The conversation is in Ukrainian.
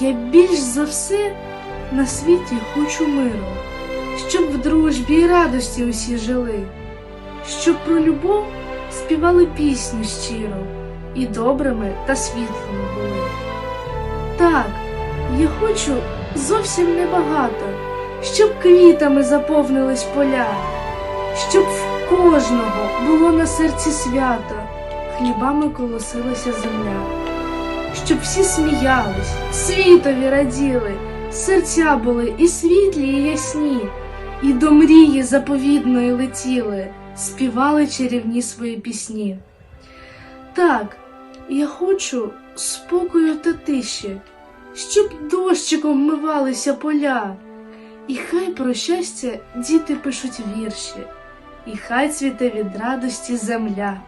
Я більш за все на світі хочу миру, щоб в дружбі і радості усі жили, щоб про любов співали пісню щиро і добрими та світлими були. Так, я хочу зовсім небагато, щоб квітами заповнились поля, щоб в кожного було на серці свято, хлібами колосилася земля, щоб всі сміялись, світові раділи, серця були і світлі, і ясні, і до мрії заповідної летіли, співали чарівні свої пісні. Так, я хочу спокою та тиші, щоб дощиком вмивалися поля, і хай про щастя діти пишуть вірші, і хай цвіте від радості земля.